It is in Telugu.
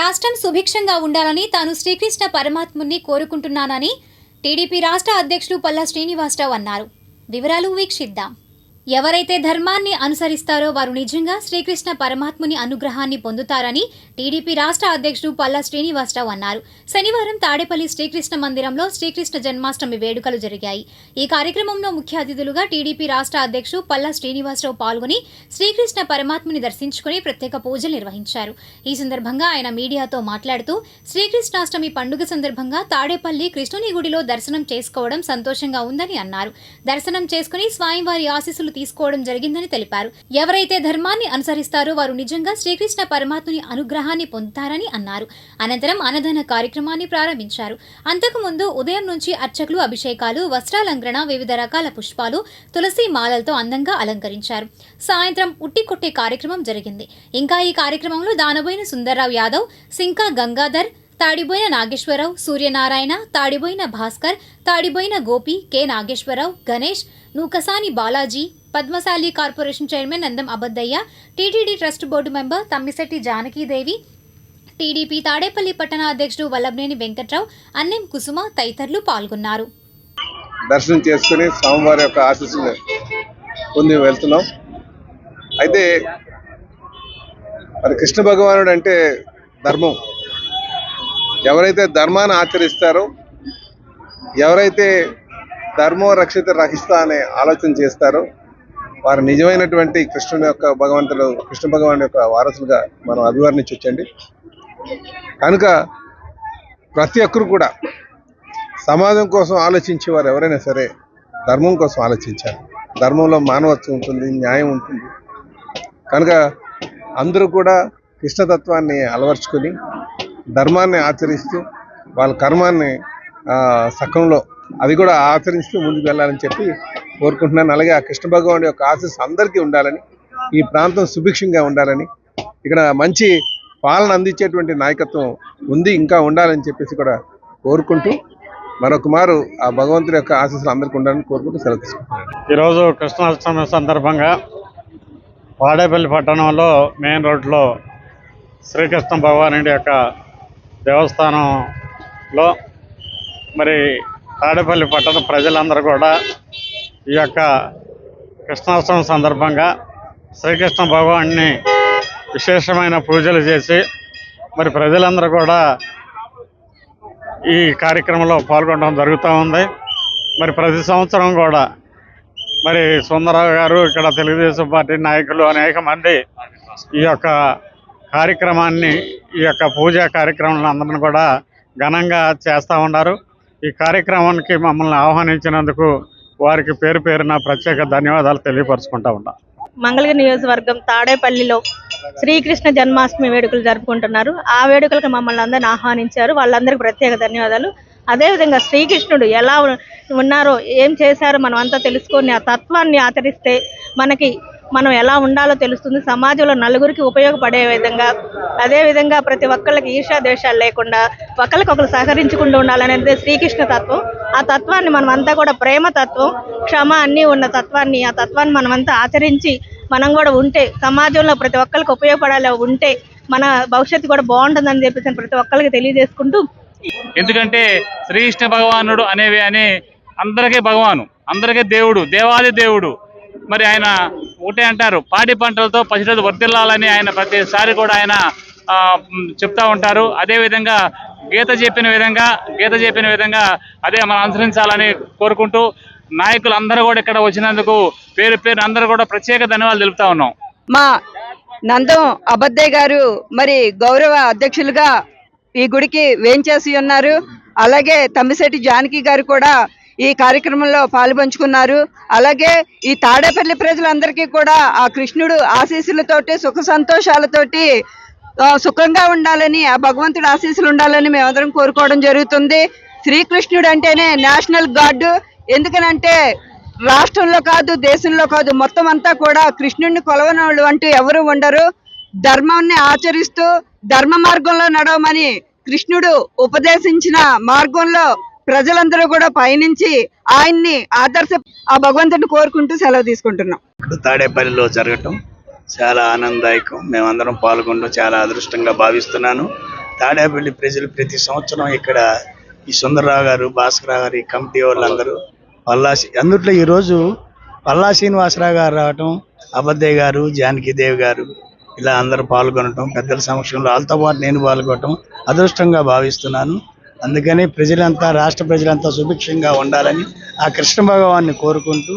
రాష్ట్రం సుభిక్షంగా ఉండాలని తాను శ్రీకృష్ణ పరమాత్ముని కోరుకుంటున్నానని టీడీపీ రాష్ట్ర అధ్యక్షుడు పల్లా శ్రీనివాసరావు అన్నారు. వివరాలు వీక్షిద్దాం. ఎవరైతే ధర్మాన్ని అనుసరిస్తారో వారు నిజంగా శ్రీకృష్ణ పరమాత్ముని అనుగ్రహాన్ని పొందుతారని టీడీపీ రాష్ట్ర అధ్యక్షుడు పల్లా శ్రీనివాసరావు అన్నారు. శనివారం తాడేపల్లి శ్రీకృష్ణ మందిరంలో శ్రీకృష్ణ జన్మాష్టమి వేడుకలు జరిగాయి. ఈ కార్యక్రమంలో ముఖ్య అతిథులుగా టీడీపీ రాష్ట్ర అధ్యక్షుడు పల్లా శ్రీనివాసరావు పాల్గొని శ్రీకృష్ణ పరమాత్ముని దర్శించుకుని ప్రత్యేక పూజలు నిర్వహించారు. ఈ సందర్భంగా ఆయన మీడియాతో మాట్లాడుతూ శ్రీకృష్ణాష్టమి పండుగ సందర్భంగా తాడేపల్లి కృష్ణుని గుడిలో దర్శనం చేసుకోవడం సంతోషంగా ఉందని అన్నారు. దర్శనం చేసుకుని స్వామివారి ఆశీస్సులు తీసుకోవడం జరిగిందని తెలిపారు. ఎవరైతే ధర్మాన్ని అనుసరిస్తారో వారు నిజంగా శ్రీకృష్ణ పరమాత్ముని అనుగ్రహాన్ని పొందుతారని అన్నారు. అనంతరం అన్నదాన కార్యక్రమాన్ని ప్రారంభించారు. అంతకుముందు ఉదయం నుంచి అర్చకులు అభిషేకాలు వస్త్రాలంకరణ వివిధ రకాల పుష్పాలు తులసి మాలలతో అందంగా అలంకరించారు. సాయంత్రం ఉట్టి కొట్టే కార్యక్రమం జరిగింది. ఇంకా ఈ కార్యక్రమంలో Danaboina Sundarrao Yadav Sinka Gangadhar Tadiboina Nageswararao Suryanarayana Tadiboina Bhaskar Tadiboina Gopi K Nageswararao Ganesh Nookasani Balaji Padmasali corporation chairman Nandam Abaddaiah TTD trust board member Tammisetti Janakidevi TDP Tadepalli పట్టణ అధ్యక్షుడు వల్లభనేని వెంకట్రావు అన్నెం కుసుమ తదితరులు పాల్గొన్నారు. దర్శనం చేసుకుని స్వామివారి యొక్క ఆశీస్సులు పొంది వెళ్తున్నాం. అయితే మరి కృష్ణ భగవానుడు అంటే ధర్మం. ఎవరైతే ధర్మాన్ని ఆచరిస్తారో ఎవరైతే ధర్మో రక్షిత రహిస్తా అనే ఆలోచన చేస్తారో వారు నిజమైనటువంటి కృష్ణుని యొక్క భగవంతుడు కృష్ణ భగవాన్ యొక్క వారసులుగా మనం అభివర్ణించవచ్చండి కనుక ప్రతి ఒక్కరు కూడా సమాజం కోసం ఆలోచించే వారు ఎవరైనా సరే ధర్మం కోసం ఆలోచించాలి. ధర్మంలో మానవత్వం ఉంటుంది న్యాయం ఉంటుంది. కనుక అందరూ కూడా కృష్ణతత్వాన్ని అలవర్చుకొని ధర్మాన్ని ఆచరిస్తూ వాళ్ళ కర్మాన్ని సకంలో అది కూడా ఆచరిస్తూ ముందుకు వెళ్ళాలని చెప్పి కోరుకుంటున్నాను. అలాగే ఆ కృష్ణ భగవాన్ యొక్క ఆశీస్సు అందరికీ ఉండాలని ఈ ప్రాంతం సుభిక్షంగా ఉండాలని ఇక్కడ మంచి పాలన అందించేటువంటి నాయకత్వం ఉంది ఇంకా ఉండాలని చెప్పేసి కూడా కోరుకుంటూ మరొక మారు ఆ భగవంతుడి యొక్క ఆశీస్సులు అందరికీ ఉండాలని కోరుకుంటూ సెలవు తీసుకుంటున్నాను. ఈరోజు కృష్ణాష్టమి సందర్భంగా వాడేపల్లి పట్టణంలో మెయిన్ రోడ్లో శ్రీకృష్ణ భగవానుడి యొక్క దేవస్థానంలో మరి తాడేపల్లి పట్టణ ప్రజలందరూ కూడా ఈ యొక్క కృష్ణాష్టమి సందర్భంగా శ్రీకృష్ణ భగవాన్ని విశేషమైన పూజలు చేసి మరి ప్రజలందరూ కూడా ఈ కార్యక్రమంలో పాల్గొనడం జరుగుతూ ఉంది. మరి ప్రతి సంవత్సరం కూడా మరి సుందరరావు గారు ఇక్కడ తెలుగుదేశం పార్టీ నాయకులు అనేక మంది ఈ యొక్క కార్యక్రమాన్ని ఈ యొక్క పూజా కార్యక్రమాలను అందరిని కూడా ఘనంగా చేస్తూ ఉన్నారు. ఈ కార్యక్రమానికి మమ్మల్ని ఆహ్వానించినందుకు వారికి పేరు పేరున ప్రత్యేక ధన్యవాదాలు తెలియపరచుకుంటా ఉన్నా. మంగళగిరి నియోజకవర్గం తాడేపల్లిలో శ్రీకృష్ణ జన్మాష్టమి వేడుకలు జరుపుకుంటున్నారు. ఆ వేడుకలకు మమ్మల్ని అందరిని ఆహ్వానించారు. వాళ్ళందరికీ ప్రత్యేక ధన్యవాదాలు. అదేవిధంగా శ్రీకృష్ణుడు ఎలా ఉన్నారో ఏం చేశారో మనం అంతా తెలుసుకొని ఆ తత్వాన్ని ఆచరిస్తే మనకి మనం ఎలా ఉండాలో తెలుస్తుంది. సమాజంలో నలుగురికి ఉపయోగపడే విధంగా అదేవిధంగా ప్రతి ఒక్కళ్ళకి ఈర్షా ద్వేషాలు లేకుండా ఒకరికొకరు సహకరించుకుంటూ ఉండాలనేది శ్రీకృష్ణ తత్వం. ఆ తత్వాన్ని మనం అంతా కూడా ప్రేమ తత్వం క్షమ అన్నీ ఉన్న తత్వాన్ని ఆ తత్వాన్ని మనమంతా ఆచరించి మనం కూడా ఉంటే సమాజంలో ప్రతి ఒక్కరికి ఉపయోగపడాలి ఉంటే మన భవిష్యత్తు కూడా బాగుంటుందని చెప్పేసి ప్రతి ఒక్కరికి తెలియజేసుకుంటూ ఎందుకంటే శ్రీకృష్ణ భగవానుడు అనేవి అని అందరికీ భగవాను అందరికీ దేవుడు దేవాది దేవుడు. మరి ఆయన ఒకటే అంటారు. పాడి పంటలతో పసిరదు వర్దిల్లాలని ఆయన ప్రతిసారి కూడా ఆయన చెప్తా ఉంటారు. అదే విధంగా గీత చెప్పిన విధంగా గీత చెప్పిన విధంగా అదే మనం అనుసరించాలని కోరుకుంటూ నాయకులు అందరూ కూడా ఇక్కడ వచ్చినందుకు పేరు పేరు అందరూ కూడా ప్రత్యేక ధన్యవాదాలు తెలుపుతా ఉన్నాం. మా నందం అబద్దయ్య గారు మరి గౌరవ అధ్యక్షులుగా ఈ గుడికి వేంచేసి ఉన్నారు. అలాగే తమ్మిశెట్టి జానకి గారు కూడా ఈ కార్యక్రమంలో పాలుపంచుకున్నారు. అలాగే ఈ తాడేపల్లి ప్రజలందరికీ కూడా ఆ కృష్ణుడు ఆశీస్సులతోటి సుఖ సంతోషాలతోటి సుఖంగా ఉండాలని ఆ భగవంతుడు ఆశీస్సులు ఉండాలని మేమందరం కోరుకోవడం జరుగుతుంది. శ్రీకృష్ణుడు అంటేనే నేషనల్ గాడ్. ఎందుకనంటే రాష్ట్రంలో కాదు దేశంలో కాదు మొత్తం అంతా కూడా కృష్ణుడిని కొలవని వాళ్ళు అంటూ ఎవరు ఉండరు. ధర్మాన్ని ఆచరిస్తూ ధర్మ మార్గంలో నడవమని కృష్ణుడు ఉపదేశించిన మార్గంలో ప్రజలందరూ కూడా పయనించి ఆయన్ని ఆదర్శ ఆ భగవంతుని కోరుకుంటూ సెలవు తీసుకుంటున్నాం. తాడేపల్లిలో జరగటం చాలా ఆనందదాయకం. మేమందరం పాల్గొనడం చాలా అదృష్టంగా భావిస్తున్నాను. తాడేపల్లి ప్రజలు ప్రతి సంవత్సరం ఇక్కడ ఈ సుందరరావు గారు భాస్కరరావు గారు ఈ కమిటీ వాళ్ళందరూ పల్లాసి అందుట్లో ఈరోజు పల్లా శ్రీనివాసరావు గారు రావటం అబద్దయ్య గారు జానకీదేవి గారు ఇలా అందరూ పాల్గొనటం పెద్దల సమక్షంలో వాళ్ళతో పాటు నేను పాల్గొనటం అదృష్టంగా భావిస్తున్నాను. అందుకని ప్రజలంతా రాష్ట్ర ప్రజలంతా సుభిక్షంగా ఉండాలని ఆ కృష్ణ భగవాన్ని కోరుకుంటూ